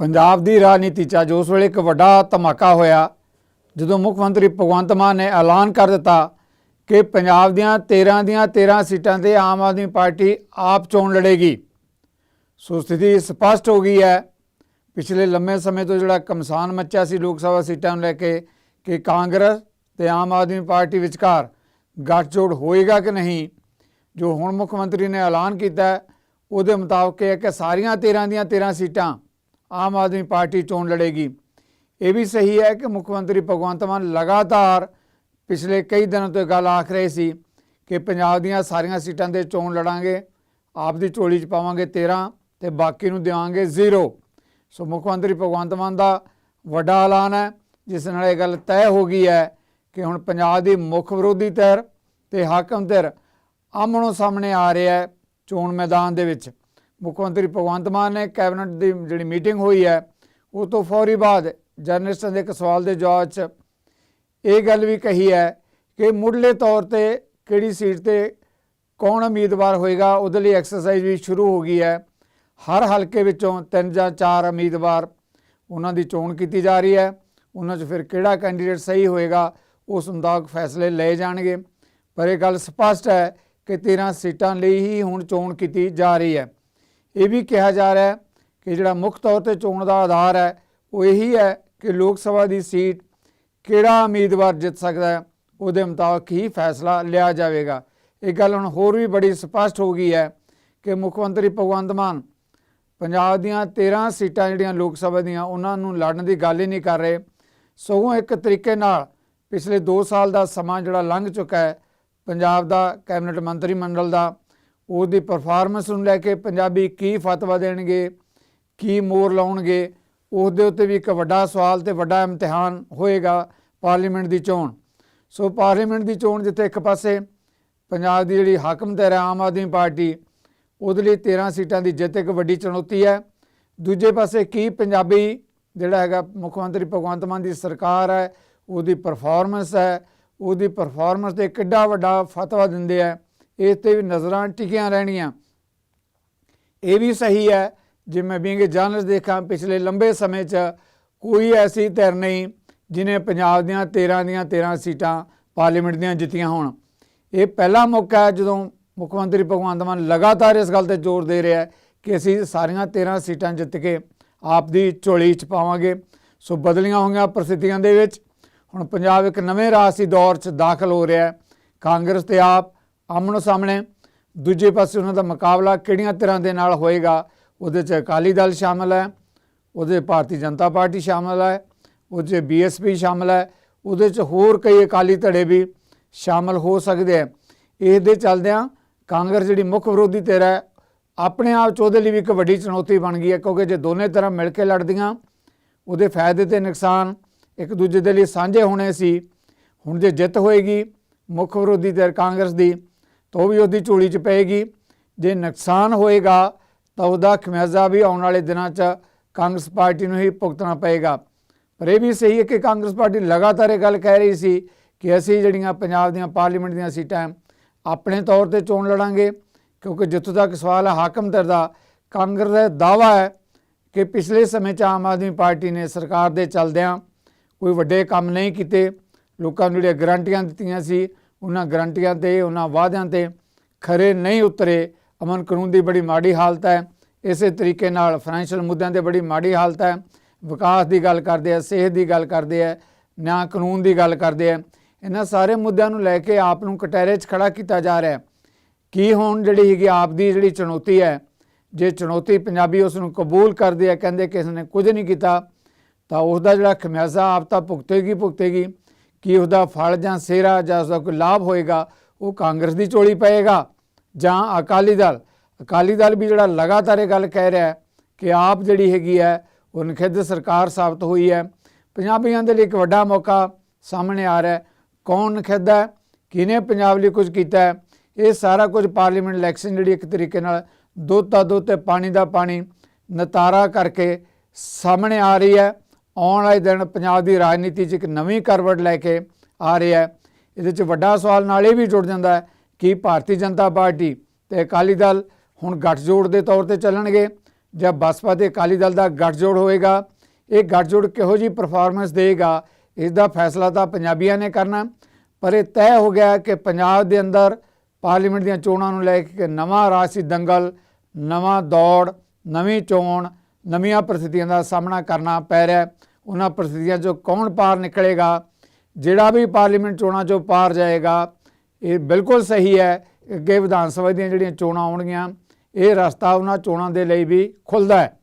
ਪੰਜਾਬ ਦੀ ਰਾਜਨੀਤੀ 'ਚ ਅੱਜ ਉਸ ਵੇਲੇ ਇੱਕ ਵੱਡਾ ਧਮਾਕਾ ਹੋਇਆ, ਜਦੋਂ ਮੁੱਖ ਮੰਤਰੀ ਭਗਵੰਤ ਮਾਨ ਨੇ ਐਲਾਨ ਕਰ ਦਿੱਤਾ ਕਿ ਪੰਜਾਬ ਦੀਆਂ 13 ਦੀਆਂ 13 ਸੀਟਾਂ ਤੇ ਆਮ ਆਦਮੀ ਪਾਰਟੀ ਆਪ ਚੋਣ ਲੜੇਗੀ। ਸੋ ਸਥਿਤੀ ਸਪਸ਼ਟ ਹੋ ਗਈ ਹੈ। ਪਿਛਲੇ ਲੰਮੇ ਸਮੇਂ ਤੋਂ ਜਿਹੜਾ ਕਮਸਾਨ ਮੱਚਿਆ ਸੀ ਲੋਕ ਸਭਾ ਸੀਟਾਂ ਨੂੰ ਲੈ ਕੇ ਕਿ ਕਾਂਗਰਸ ਤੇ ਆਮ ਆਦਮੀ ਪਾਰਟੀ ਵਿਚਕਾਰ ਗੱਠਜੋੜ ਹੋਏਗਾ ਕਿ ਨਹੀਂ, ਜੋ ਹੁਣ ਮੁੱਖ ਮੰਤਰੀ ਨੇ ਐਲਾਨ ਕੀਤਾ, ਉਹਦੇ ਮੁਤਾਬਕ ਇਹ ਹੈ ਕਿ ਸਾਰੀਆਂ 13 ਦੀਆਂ 13 ਸੀਟਾਂ ਆਮ ਆਦਮੀ ਪਾਰਟੀ ਚੋਣ ਲੜੇਗੀ। ਇਹ ਵੀ ਸਹੀ ਹੈ ਕਿ ਮੁੱਖ ਮੰਤਰੀ ਭਗਵੰਤ ਮਾਨ ਲਗਾਤਾਰ ਪਿਛਲੇ ਕਈ ਦਿਨਾਂ ਤੋਂ ਇਹ ਗੱਲ ਆਖ ਰਹੇ ਸੀ ਕਿ ਪੰਜਾਬ ਦੀਆਂ ਸਾਰੀਆਂ ਸੀਟਾਂ ਤੇ ਚੋਣ ਲੜਾਂਗੇ, ਆਪ ਦੀ ਝੋਲੀ 'ਚ ਪਾਵਾਂਗੇ 13 ਤੇ ਬਾਕੀ ਨੂੰ ਦੇਵਾਂਗੇ ਜ਼ੀਰੋ। ਸੋ ਮੁੱਖ ਮੰਤਰੀ ਭਗਵੰਤ ਮਾਨ ਦਾ ਵੱਡਾ ਐਲਾਨ ਹੈ, ਜਿਸ ਨਾਲ ਇਹ ਗੱਲ ਤੈਅ ਹੋ ਗਈ ਹੈ ਕਿ ਹੁਣ ਪੰਜਾਬ ਦੀ ਮੁੱਖ ਵਿਰੋਧੀ ਧਿਰ ਤੇ ਹਾਕਮ ਧਿਰ ਆਮਣੋ ਸਾਹਮਣੇ ਆ ਰਿਹਾ ਹੈ ਚੋਣ ਮੈਦਾਨ ਦੇ ਵਿੱਚ। ਮੁੱਖ ਮੰਤਰੀ ਭਗਵੰਤ ਮਾਨ ਨੇ ਕੈਬਨਿਟ ਦੀ ਜਿਹੜੀ ਮੀਟਿੰਗ ਹੋਈ ਹੈ, ਉਹ ਤੋਂ ਫੌਰੀ ਬਾਅਦ ਜਰਨਲਿਸਟਾਂ ਦੇ ਇੱਕ ਸਵਾਲ ਦੇ ਜਵਾਬ 'ਚ ਇਹ ਗੱਲ ਵੀ ਕਹੀ ਹੈ ਕਿ ਮੁੱਢਲੇ ਤੌਰ ਤੇ ਕਿਹੜੀ ਸੀਟ ਤੇ ਕੌਣ ਉਮੀਦਵਾਰ ਹੋਏਗਾ, ਉਹਦੇ ਲਈ ਐਕਸਰਸਾਈਜ਼ ਵੀ ਸ਼ੁਰੂ ਹੋ ਗਈ ਹੈ। ਹਰ ਹਲਕੇ ਵਿੱਚੋਂ ਤਿੰਨ ਜਾਂ ਚਾਰ ਉਮੀਦਵਾਰ ਉਹਨਾਂ ਦੀ ਚੋਣ ਕੀਤੀ ਜਾ ਰਹੀ ਹੈ। ਉਹਨਾਂ 'ਚ ਫਿਰ ਕਿਹੜਾ ਕੈਂਡੀਡੇਟ ਸਹੀ ਹੋਏਗਾ, ਉਸ ਮੁਤਾਬਕ ਫੈਸਲੇ ਲਏ ਜਾਣਗੇ। ਪਰ ਇਹ ਗੱਲ ਸਪਸ਼ਟ ਹੈ ਕਿ 13 ਸੀਟਾਂ ਲਈ ਹੀ ਹੁਣ ਚੋਣ ਕੀਤੀ ਜਾ ਰਹੀ ਹੈ। ਇਹ ਵੀ ਕਿਹਾ ਜਾ ਰਿਹਾ ਹੈ ਕਿ ਜਿਹੜਾ ਮੁੱਖ ਤੌਰ ਤੇ ਚੋਣ ਦਾ ਆਧਾਰ ਹੈ, ਉਹ ਇਹੀ ਹੈ ਕਿ ਲੋਕ ਸਭਾ ਦੀ ਸੀਟ ਕਿਹੜਾ ਉਮੀਦਵਾਰ ਜਿੱਤ ਸਕਦਾ ਹੈ, ਉਹਦੇ ਮੁਤਾਬਕ ਹੀ ਫੈਸਲਾ ਲਿਆ ਜਾਵੇਗਾ। ਇਹ ਗੱਲ ਹੁਣ ਹੋਰ ਵੀ ਬੜੀ ਸਪਸ਼ਟ ਹੋ ਗਈ ਹੈ ਕਿ ਮੁੱਖ ਮੰਤਰੀ ਭਗਵੰਤ ਮਾਨ ਪੰਜਾਬ ਦੀਆਂ 13 ਸੀਟਾਂ ਜਿਹੜੀਆਂ ਲੋਕ ਸਭਾ ਦੀਆਂ, ਉਹਨਾਂ ਨੂੰ ਲੜਨ ਦੀ ਗੱਲ ਹੀ ਨਹੀਂ ਕਰ ਰਹੇ। ਸਗੋਂ ਇੱਕ ਤਰੀਕੇ ਨਾਲ ਪਿਛਲੇ 2 ਸਾਲ ਦਾ ਸਮਾਂ ਜਿਹੜਾ ਲੰਘ ਚੁੱਕਾ ਹੈ, ਪੰਜਾਬ ਦਾ ਕੈਬਨਿਟ ਮੰਤਰੀ ਮੰਡਲ ਦਾ ਉਹਦੀ ਪਰਫਾਰਮੈਂਸ ਨੂੰ ਲੈ ਕੇ ਪੰਜਾਬੀ ਕੀ ਫਤਵਾ ਦੇਣਗੇ, ਕੀ ਮੋਰ ਲਾਉਣਗੇ ਉਸ ਦੇ ਉੱਤੇ ਵੀ ਇੱਕ ਵੱਡਾ ਸਵਾਲ ਤੇ ਵੱਡਾ ਇਮਤਿਹਾਨ ਹੋਏਗਾ ਪਾਰਲੀਮੈਂਟ ਦੀ ਚੋਣ। ਸੋ ਪਾਰਲੀਮੈਂਟ ਦੀ ਚੋਣ ਜਿੱਥੇ ਇੱਕ ਪਾਸੇ ਪੰਜਾਬ ਦੀ ਜਿਹੜੀ ਹਾਕਮ ਧਿਰ ਹੈ ਆਮ ਆਦਮੀ ਪਾਰਟੀ, ਉਹਦੇ ਲਈ 13 ਸੀਟਾਂ ਦੀ ਜਿੱਤ ਇੱਕ ਵੱਡੀ ਚੁਣੌਤੀ ਹੈ। ਦੂਜੇ ਪਾਸੇ ਕੀ ਪੰਜਾਬੀ ਜਿਹੜਾ ਹੈਗਾ ਮੁੱਖ ਮੰਤਰੀ ਭਗਵੰਤ ਮਾਨ ਦੀ ਸਰਕਾਰ ਹੈ, ਉਹਦੀ ਪਰਫਾਰਮੈਂਸ ਹੈ, ਉਹਦੀ ਪਰਫਾਰਮੈਂਸ ਤੇ ਕਿੱਡਾ ਵੱਡਾ ਫਤਵਾ ਦਿੰਦੇ ਆ ਇਸ ਤੇ ਵੀ ਨਜ਼ਰਾਂ ਟਿਕੀਆਂ ਰਹਿਣੀਆਂ। ਇਹ ਵੀ ਸਹੀ ਹੈ, ਜੇ ਮੈਂ ਬੀਂਗ ਜਰਨਲਿਸਟ ਦੇਖਾਂ, ਪਿਛਲੇ ਲੰਬੇ ਸਮੇਂ 'ਚ ਕੋਈ ਐਸੀ ਧਿਰ ਨਹੀਂ ਜਿਨੇ ਪੰਜਾਬ ਦੀਆਂ 13 ਦੀਆਂ 13 ਸੀਟਾਂ ਪਾਰਲੀਮੈਂਟ ਦੀਆਂ ਜਿੱਤੀਆਂ ਹੋਣ। ਇਹ ਪਹਿਲਾ ਮੌਕਾ ਹੈ, ਜਦੋਂ ਮੁੱਖ ਮੰਤਰੀ ਭਗਵੰਤ ਮਾਨ ਲਗਾਤਾਰ ਇਸ ਗੱਲ ਤੇ ਜ਼ੋਰ ਦੇ ਰਿਹਾ ਹੈ ਕਿ ਅਸੀਂ ਸਾਰੀਆਂ 13 ਸੀਟਾਂ ਜਿੱਤ ਕੇ ਆਪ ਦੀ ਝੋਲੀ 'ਚ ਪਾਵਾਂਗੇ। ਸੋ ਬਦਲੀਆਂ ਹੋਈਆਂ ਪ੍ਰਸਥਿਤੀਆਂ ਦੇ ਵਿੱਚ ਹੁਣ ਪੰਜਾਬ ਇੱਕ ਨਵੇਂ ਰਾਜਸੀ ਦੌਰ 'ਚ ਦਾਖਲ ਹੋ ਰਿਹਾ ਹੈ। ਕਾਂਗਰਸ ਤੇ ਆਪ ਆਮਣੋ ਸਾਹਮਣੇ ਦੂਜੇ ਪਾਸੇ ਉਹਨਾਂ ਦਾ ਮੁਕਾਬਲਾ ਕਿਹੜੀਆਂ ਤਰ੍ਹਾਂ ਦੇ ਨਾਲ ਹੋਏਗਾ, ਉਹਦੇ 'ਚ ਅਕਾਲੀ ਦਲ ਸ਼ਾਮਲ ਹੈ, ਉਹਦੇ ਭਾਰਤੀ ਜਨਤਾ ਪਾਰਟੀ ਸ਼ਾਮਲ ਹੈ, ਉਹਦੇ 'ਚ ਬੀਐਸਪੀ ਸ਼ਾਮਲ ਹੈ, ਉਹਦੇ 'ਚ ਹੋਰ ਕਈ ਅਕਾਲੀ ਧੜੇ ਵੀ ਸ਼ਾਮਲ ਹੋ ਸਕਦੇ ਆ ਇਸ ਦੇ ਚੱਲਦਿਆਂ ਕਾਂਗਰਸ ਜਿਹੜੀ ਮੁੱਖ ਵਿਰੋਧੀ ਧਿਰ ਹੈ, ਆਪਣੇ ਆਪ 'ਚ ਉਹਦੇ ਲਈ ਵੀ ਇੱਕ ਵੱਡੀ ਚੁਣੌਤੀ ਬਣ ਗਈ ਹੈ, ਕਿਉਂਕਿ ਜੇ ਦੋਨੇ ਤਰ੍ਹਾਂ ਮਿਲ ਕੇ ਲੜਦੀਆਂ, ਉਹਦੇ ਫਾਇਦੇ ਤੇ ਨੁਕਸਾਨ ਇੱਕ ਦੂਜੇ ਦੇ ਲਈ ਸਾਂਝੇ ਹੋਣੇ ਸੀ। ਹੁਣ ਜੇ ਜਿੱਤ ਹੋਏਗੀ ਮੁੱਖ ਵਿਰੋਧੀ ਧਿਰ ਕਾਂਗਰਸ ਦੀ ਤਾਂ ਉਹ ਵੀ ਉਹਦੀ ਝੋਲੀ 'ਚ ਪਏਗੀ। ਜੇ ਨੁਕਸਾਨ ਹੋਏਗਾ, ਤਾਂ ਉਹਦਾ ਖਮਿਆਜ਼ਾ ਵੀ ਆਉਣ ਵਾਲੇ ਦਿਨਾਂ 'ਚ ਕਾਂਗਰਸ ਪਾਰਟੀ ਨੂੰ ਹੀ ਭੁਗਤਣਾ ਪਏਗਾ। ਪਰ ਇਹ ਵੀ ਸਹੀ ਹੈ ਕਿ ਕਾਂਗਰਸ ਪਾਰਟੀ ਲਗਾਤਾਰ ਇਹ ਗੱਲ ਕਹਿ ਰਹੀ ਸੀ ਕਿ ਅਸੀਂ ਜਿਹੜੀਆਂ ਪੰਜਾਬ ਦੀਆਂ ਪਾਰਲੀਮੈਂਟ ਦੀਆਂ ਸੀਟਾਂ ਆਪਣੇ ਤੌਰ ਤੇ ਚੋਣ ਲੜਾਂਗੇ। ਕਿਉਂਕਿ ਜਿੱਥੋਂ ਤੱਕ ਸਵਾਲ ਹੈ ਹਾਕਮ ਧਿਰ ਦਾ, ਕਾਂਗਰਸ ਦਾ ਦਾਵਾ ਹੈ ਕਿ ਪਿਛਲੇ ਸਮੇਂ 'ਚ ਆਮ ਆਦਮੀ ਪਾਰਟੀ ਨੇ ਸਰਕਾਰ ਦੇ ਚੱਲਦਿਆਂ ਕੋਈ ਵੱਡੇ ਕੰਮ ਨਹੀਂ ਕੀਤੇ। ਲੋਕਾਂ ਨੂੰ ਜਿਹੜੀਆਂ ਗਰੰਟੀਆਂ ਦਿੱਤੀਆਂ ਸੀ ਉਹਨਾਂ ਗਰੰਟੀਆਂ ਤੇ, ਉਹਨਾਂ ਵਾਅਦਿਆਂ ਤੇ ਖਰੇ ਨਹੀਂ ਉਤਰੇ। ਅਮਨ ਕਾਨੂੰਨ ਦੀ ਬੜੀ ਮਾੜੀ ਹਾਲਤ ਹੈ। ਇਸੇ ਤਰੀਕੇ ਨਾਲ ਫਾਈਨੈਂਸ਼ੀਅਲ ਮੁੱਦਿਆਂ ਤੇ ਬੜੀ ਮਾੜੀ ਹਾਲਤ ਹੈ। ਵਿਕਾਸ ਦੀ ਗੱਲ ਕਰਦੇ ਆ, ਸਿਹਤ ਦੀ ਗੱਲ ਕਰਦੇ ਆ ਨਿਆਂ ਕਾਨੂੰਨ ਦੀ ਗੱਲ ਕਰਦੇ ਆ। ਇਹਨਾਂ ਸਾਰੇ ਮੁੱਦਿਆਂ ਨੂੰ ਲੈ ਕੇ ਆਪ ਨੂੰ ਕਟਹਿਰੇ 'ਚ ਖੜਾ ਕੀਤਾ ਜਾ ਰਿਹਾ ਹੈ। ਕੀ ਹੁਣ ਜਿਹੜੀ ਹੈਗੀ ਆਪ ਦੀ ਜਿਹੜੀ ਚੁਣੌਤੀ ਹੈ, ਜੇ ਚੁਣੌਤੀ ਪੰਜਾਬੀ ਉਸ ਨੂੰ ਕਬੂਲ ਕਰਦੇ ਆ, ਕਹਿੰਦੇ ਕਿ ਨੇ ਕੁਝ ਨਹੀਂ ਕੀਤਾ, ਤਾਂ ਉਸ ਦਾ ਜਿਹੜਾ ਖਮਿਆਜ਼ਾ ਆਪ ਤਾਂ ਭੁਗਤੇਗੀ ਭੁਗਤੇਗੀ। ਕਿ ਉਹਦਾ ਫਲ ਜਾਂ ਸੇਰਾ ਜਾਂ ਉਸਦਾ ਕੋਈ ਲਾਭ ਹੋਏਗਾ, ਉਹ ਕਾਂਗਰਸ ਦੀ ਚੋਲੀ ਪਏਗਾ ਜਾਂ ਅਕਾਲੀ ਦਲ। ਅਕਾਲੀ ਦਲ ਵੀ ਜਿਹੜਾ ਲਗਾਤਾਰ ਇਹ ਗੱਲ ਕਹਿ ਰਿਹਾ ਹੈ ਕਿ ਆਪ ਜਿਹੜੀ ਹੈਗੀ ਹੈ, ਉਹ ਨਖਿੱਧ ਸਰਕਾਰ ਸਾਬਤ ਹੋਈ ਹੈ। ਪੰਜਾਬੀਆਂ ਦੇ ਲਈ ਇੱਕ ਵੱਡਾ ਮੌਕਾ ਸਾਹਮਣੇ ਆ ਰਿਹਾ ਹੈ। ਕੌਣ ਨਖਿੱਧ ਹੈ? ਕਿਹਨੇ ਪੰਜਾਬ ਲਈ ਕੁਝ ਕੀਤਾ ਹੈ? ਇਹ ਸਾਰਾ ਕੁਝ ਪਾਰਲੀਮੈਂਟ ਇਲੈਕਸ਼ਨ ਜਿਹੜੀ ਇੱਕ ਤਰੀਕੇ ਨਾਲ ਦੁੱਧ ਦਾ ਦੁੱਧ ਤੇ ਪਾਣੀ ਦਾ ਪਾਣੀ ਨਤਾਰਾ ਕਰਕੇ ਸਾਹਮਣੇ ਆ ਰਹੀ ਹੈ। ਆਉਣ ਵਾਲੇ ਦਿਨ ਪੰਜਾਬ ਦੀ ਰਾਜਨੀਤੀ 'ਚ ਇੱਕ ਨਵੀਂ ਕਰਵਟ ਲੈ ਕੇ ਆ ਰਿਹਾ ਹੈ। ਇਹਦੇ 'ਚ ਵੱਡਾ ਸਵਾਲ ਨਾਲ ਇਹ ਵੀ ਜੁੜ ਜਾਂਦਾ ਹੈ ਕਿ ਭਾਰਤੀ ਜਨਤਾ ਪਾਰਟੀ ਤੇ ਅਕਾਲੀ ਦਲ ਹੁਣ ਗੱਠਜੋੜ ਦੇ ਤੌਰ ਤੇ ਚੱਲਣਗੇ ਜਾਂ ਬਸਪਾ ਤੇ ਅਕਾਲੀ ਦਲ ਦਾ ਗੱਠਜੋੜ ਹੋਏਗਾ? ਇਹ ਗੱਠਜੋੜ ਕਿਹੋ ਜੀ ਪਰਫਾਰਮੈਂਸ ਦੇਗਾ ਇਸ ਦਾ ਫੈਸਲਾ ਤਾਂ ਪੰਜਾਬੀਆਂ ਨੇ ਕਰਨਾ ਪਰ ਇਹ ਤੈਅ ਹੋ ਗਿਆ ਕਿ ਪੰਜਾਬ ਦੇ ਅੰਦਰ ਪਾਰਲੀਮੈਂਟ ਦੀਆਂ ਚੋਣਾਂ ਨੂੰ ਲੈ ਕੇ ਨਵਾਂ ਰਾਜਸੀ ਦੰਗਲ, ਨਵਾਂ ਦੌੜ, ਨਵੀਂ ਚੋਣ, ਨਵੀਆਂ ਪ੍ਰਸਥਿਤੀਆਂ ਦਾ ਸਾਹਮਣਾ ਕਰਨਾ ਪੈ ਰਿਹਾ ਹੈ। ਉਹਨਾਂ ਪ੍ਰਸਥਿਤੀਆਂ 'ਚੋਂ ਕੌਣ ਪਾਰ ਨਿਕਲੇਗਾ? ਜਿਹੜਾ ਵੀ ਪਾਰਲੀਮੈਂਟ ਚੋਣਾਂ 'ਚੋਂ ਪਾਰ ਜਾਏਗਾ, ਇਹ ਬਿਲਕੁਲ ਸਹੀ ਹੈ। ਅੱਗੇ ਵਿਧਾਨ ਸਭਾ ਦੀਆਂ ਜਿਹੜੀਆਂ ਚੋਣਾਂ ਆਉਣਗੀਆਂ, ਇਹ ਰਸਤਾ ਉਹਨਾਂ ਚੋਣਾਂ ਦੇ ਲਈ ਵੀ ਖੁੱਲਦਾ ਹੈ।